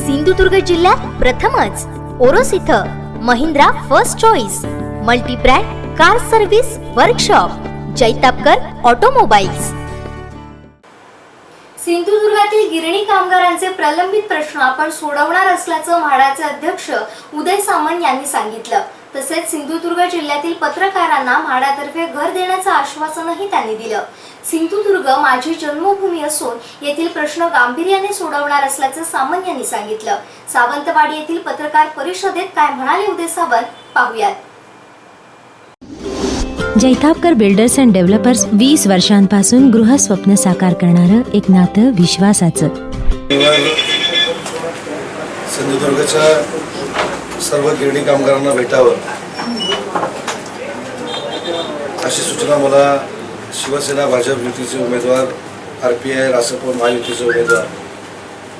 सिंधुदुर्ग जिल्ह्यात प्रथमच ओरोस इथं Mahindra first choice multibrand car service workshop Jaitapkar automobiles. सिंधुदुर्गातील गिरणी कामगारांचे प्रलंबित प्रश्न आपण सोडवणार असल्याचं म्हाडाचे अध्यक्ष उदय सामंत यांनी सांगितलं. तसेच सिंधुदुर्ग जिल्ह्यातील पत्रकारांना म्हाडातर्फे घर देण्याचं आश्वासनही त्यांनी दिलं. सिंधुदुर्ग माझी जन्मभूमी असून येथील प्रश्न गांभीर्याने सोडवणार असल्याचं सामंत यांनी सांगितलं. सावंतवाडी येथील पत्रकार परिषदेत काय म्हणाले उदय सावंत पाहूयात. जैतापकर बिल्डर्स अँड डेव्हलपर्स वीस वर्षांपासून गृहस्वप्न साकार करणारं एक नातं विश्वासाचं. सिंधुदुर्गच्या सर्व गिरणी कामगारांना भेटावं. अशी सूचना मला शिवसेना भाजप युतीचे उमेदवार आर पी आय रासप महायुतीचे उमेदवार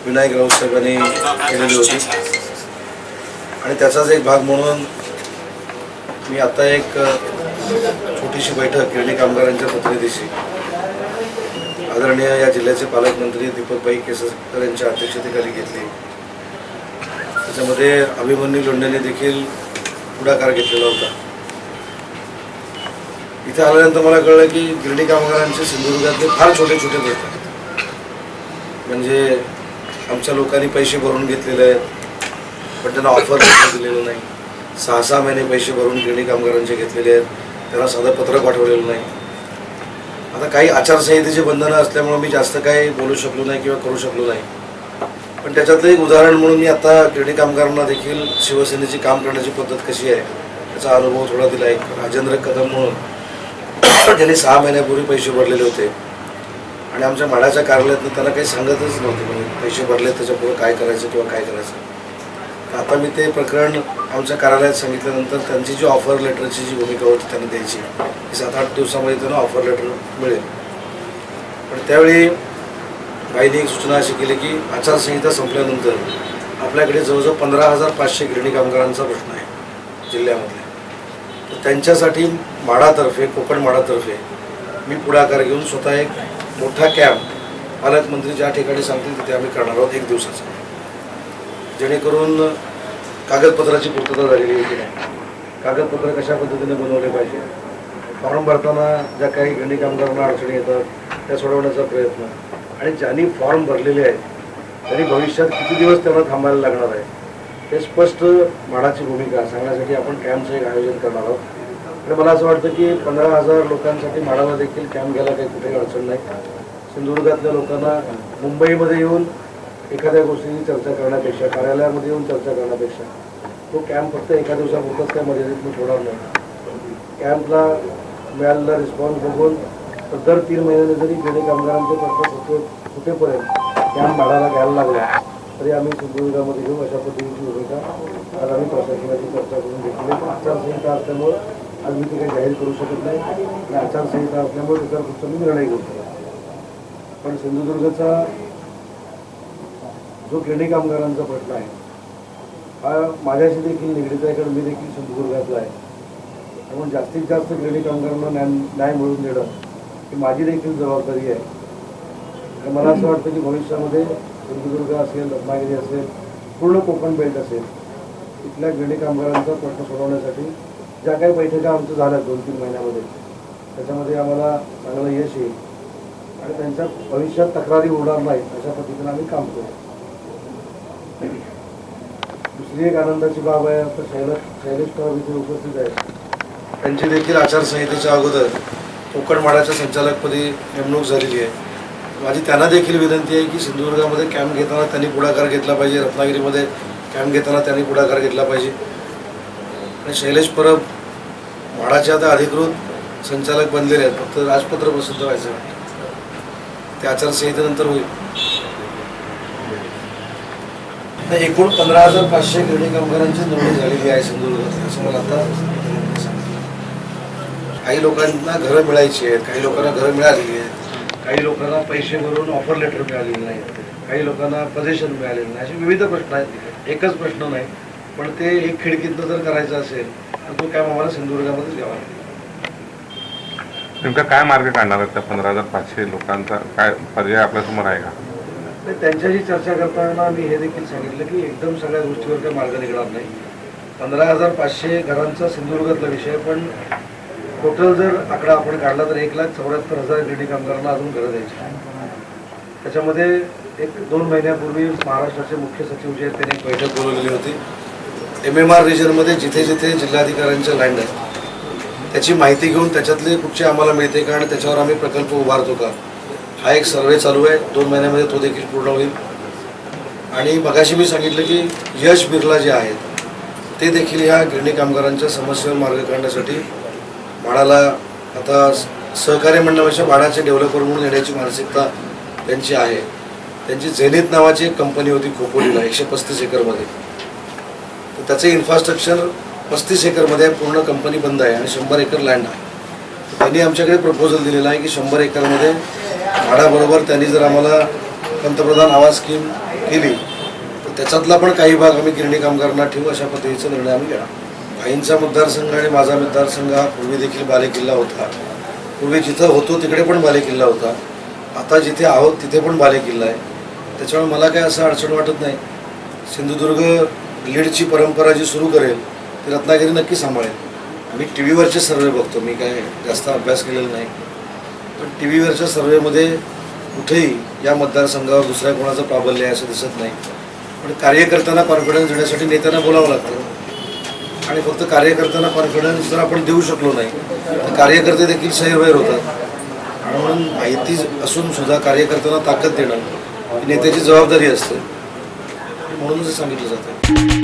विनायक राऊत साहेबांनी केलेली होती. आणि त्याचाच एक भाग म्हणून मी आता एक छोटीशी बैठक गिरणी कामगारांच्या प्रतिनिधीशी. आदरणीय या जिल्ह्याचे पालकमंत्री दीपकभाई केसरकर यांच्या अध्यक्षतेखाली घेतली. त्याच्यामध्ये अभिमन्यू लोंढेने देखील पुढाकार घेतलेला होता. इथे आल्यानंतर मला कळलं की गिरणी कामगारांचे सिंधुदुर्गातले फार छोटे छोटे प्रश्न आहेत. म्हणजे आमच्या लोकांनी पैसे भरून घेतलेले आहेत पण त्यांना ऑफर दिलेलं नाही. सहा सहा महिने पैसे भरून गिरणी कामगारांचे घेतलेले आहेत त्यांना साधं पत्र पाठवलेलं नाही. आता काही आचारसंहितेची बंधनं असल्यामुळे मी जास्त काही बोलू शकलो नाही किंवा करू शकलो नाही. पण त्याच्यातलं एक उदाहरण म्हणून मी आता क्रीडी कामगारांना देखील शिवसेनेची काम करण्याची पद्धत कशी आहे त्याचा अनुभव थोडा दिला. एक राजेंद्र कदम म्हणून त्यांनी सहा महिन्यापूर्वी पैसे भरलेले होते. आणि आमच्या माडाच्या कार्यालयातनं त्यांना काही सांगतच नव्हते म्हणजे पैसे भरले त्याच्यापुढे काय करायचं किंवा काय करायचं. आता मी ते प्रकरण आमच्या कार्यालयात सांगितल्यानंतर त्यांची जी ऑफर लेटरची जी भूमिका होती त्यांना द्यायची ती सात आठ दिवसामध्ये त्यांना ऑफर लेटर मिळेल. पण त्यावेळी बाईने एक सूचना अशी केली की आचारसंहिता संपल्यानंतर आपल्याकडे जवळजवळ पंधरा हजार पाचशे गिरणी कामगारांचा प्रश्न आहे जिल्ह्यामधल्या. तर त्यांच्यासाठी माडातर्फे कोकण माडातर्फे मी पुढाकार घेऊन स्वतः एक मोठा कॅम्प पालकमंत्री ज्या ठिकाणी सांगतील तिथे आम्ही करणार आहोत एक दिवसाचा. जेणेकरून कागदपत्राची पूर्तता झालेली आहे की नाही? कागदपत्र कशा पद्धतीने बनवले पाहिजे? फॉर्म भरताना ज्या काही गिरणी कामगारांना अडचणी येतात त्या सोडवण्याचा प्रयत्न. आणि ज्यांनी फॉर्म भरलेले आहेत त्यांनी भविष्यात किती दिवस त्यांना थांबायला लागणार आहे हे स्पष्ट म्हाडाची भूमिका सांगण्यासाठी आपण कॅम्पचं एक आयोजन करणार आहोत. आणि मला असं वाटतं की पंधरा हजार लोकांसाठी म्हाडाला देखील कॅम्प घ्यायला काही कुठेही अडचण नाही. सिंधुदुर्गातल्या लोकांना मुंबईमध्ये येऊन एखाद्या गोष्टीची चर्चा करण्यापेक्षा कार्यालयामध्ये येऊन चर्चा करण्यापेक्षा तो कॅम्प फक्त एका दिवसापुरताच काय मर्यादित मी ठेवणार नाही. कॅम्पला मिळालेला रिस्पॉन्स बघून तर दर तीन महिन्याने जरी खेडे कामगारांचे प्रश्न कुठे कुठेपर्यंत कॅम्प भाडायला घ्यायला लागला तरी आम्ही सिंधुदुर्गामध्ये घेऊ अशा पद्धतीची भूमिका आज आम्ही प्रशासनाची चर्चा करून घेतली. आचारसंहिता असल्यामुळं आज मी ते काही जाहीर करू शकत नाही. आणि आचारसंहिता असल्यामुळे त्याच्यावर फक्त मी निर्णय घेऊ शकतो पण सिंधुदुर्गचा जो गिरणी कामगारांचा प्रश्न आहे हा माझ्याशी देखील निगडीत आहे कारण मी देखील सिंधुदुर्गातला आहे. त्यामुळे जास्तीत जास्त गिरणी कामगारांना न्याय न्याय मिळवून देणं ही माझी देखील जबाबदारी आहे. तर मला असं वाटतं की भविष्यामध्ये सिंधुदुर्ग असेल रत्नागिरी असेल पूर्ण कोकण बेल्ट असेल इथल्या गिरणी कामगारांचा प्रश्न सोडवण्यासाठी ज्या काही बैठका आमच्या झाल्या दोन तीन महिन्यामध्ये त्याच्यामध्ये आम्हाला चांगलं यश येईल. आणि त्यांच्या भविष्यात तक्रारी होणार नाही अशा पद्धतीनं आम्ही काम करू. दुसरी एक आनंदाची बाब आहे आता शैलेश शैलेश परब इथे उपस्थित आहेत. त्यांची देखील आचारसंहितेच्या अगोदर कोकण माडाच्या संचालकपदी नेमणूक झालेली आहे. माझी त्यांना देखील विनंती आहे की सिंधुदुर्गामध्ये कॅम्प घेताना त्यांनी पुढाकार घेतला पाहिजे. रत्नागिरीमध्ये कॅम्प घेताना त्यांनी पुढाकार घेतला पाहिजे. आणि शैलेश परब म्हाडाचे आता अधिकृत संचालक बनलेले आहेत. फक्त राजपत्र प्रसिद्ध व्हायचं. ते आचारसंहितेनंतर होईल. एकूण पंधरा हजार पाचशे गिरणी कामगारांची नोंदणी झालेली आहे सिंधुदुर्गात. असं मला आता काही लोकांना घरं मिळायची आहेत काही लोकांना घरं मिळालेली आहेत. काही लोकांना पैसे भरून ऑफर लेटर मिळालेले नाही काही लोकांना पजेशन मिळालेलं नाही. असे विविध प्रश्न आहेत. एकच प्रश्न नाही. पण ते एक खिडकीतनं जर करायचं असेल तर तो कॅम्प आम्हाला सिंधुदुर्गामध्येच घ्यावा लागेल. नेमका काय मार्ग काढणार आहेत त्या पंधरा हजार पाचशे लोकांचा? काय पर्याय आपल्यासमोर आहे का? तर त्यांच्याशी चर्चा करताना मी हे देखील सांगितलं की एकदम सगळ्या गोष्टीवर काही मार्ग निघणार नाही. पंधरा हजार पाचशे घरांचा सिंधुदुर्गातला विषय पण टोटल जर आकडा आपण काढला तर एक लाख चौऱ्याहत्तर हजार गिरणी कामगारांना अजून घरं द्यायची त्याच्यामध्ये एक दोन महिन्यापूर्वी महाराष्ट्राचे मुख्य सचिव जे आहेत त्यांनी एक बैठक बोलवलेली होती. एम एम आर रिजनमध्ये जिथे जिथे जिल्हाधिकाऱ्यांच्या लँड आहेत त्याची माहिती घेऊन त्याच्यातले कुठचे आम्हाला मिळते का आणि त्याच्यावर आम्ही प्रकल्प उभारतो का? हा एक सर्वे चालू आहे. दोन महिन्यामध्ये तो देखील पूर्ण होईल. आणि मगाशी मी सांगितलं की यश बिर्ला जे आहेत ते देखील ह्या गिरणी कामगारांच्या समस्येवर मार्ग काढण्यासाठी म्हाडाला आता सहकार्य म्हणण्यापेक्षा म्हाडाचे डेव्हलपर म्हणून येण्याची मानसिकता त्यांची आहे. त्यांची झेनित नावाची एक कंपनी होती खोपोलीला एकशे पस्तीस एकरमध्ये. तर त्याचं इन्फ्रास्ट्रक्चर पस्तीस एकरमध्ये पूर्ण कंपनी बंद आहे आणि शंभर एकर लँड आहे. त्यांनी आमच्याकडे प्रपोजल दिलेला आहे की शंभर एकरमध्ये भाडाबरोबर त्यांनी जर आम्हाला पंतप्रधान आवास स्कीम केली तर त्याच्यातला पण काही भाग आम्ही गिरणी कामगारांना ठेवू अशा पद्धतीचा निर्णय आम्ही घेणार. भाईंचा मतदारसंघ आणि माझा मतदारसंघ हा पूर्वी देखील बालेकिल्ला होता. पूर्वी जिथं होतो तिकडे पण बालेकिल्ला होता. आता जिथे आहोत तिथे पण बालेकिल्ला आहे. त्याच्यामुळे मला काय असं अडचण वाटत नाही. सिंधुदुर्ग लीडची परंपरा जी सुरू करेल ती रत्नागिरी नक्की सांभाळेल. मी टी व्हीवरचे सर्वे बघतो. मी काय जास्त अभ्यास केलेला नाही. पण टी व्हीवरच्या सर्वेमध्ये कुठेही या मतदारसंघावर दुसऱ्या कोणाचं प्राबल्य आहे असं दिसत नाही. पण कार्यकर्त्यांना कॉन्फिडन्स देण्यासाठी नेत्यांना बोलावं लागतं. आणि फक्त कार्यकर्त्यांना कॉन्फिडन्स जर आपण देऊ शकलो नाही. तर कार्यकर्ते देखील सैरवैर होतात. आणि म्हणून माहिती असून सुद्धा कार्यकर्त्यांना ताकद देणं ही नेत्याची जबाबदारी असते. म्हणूनच सांगितलं जातं.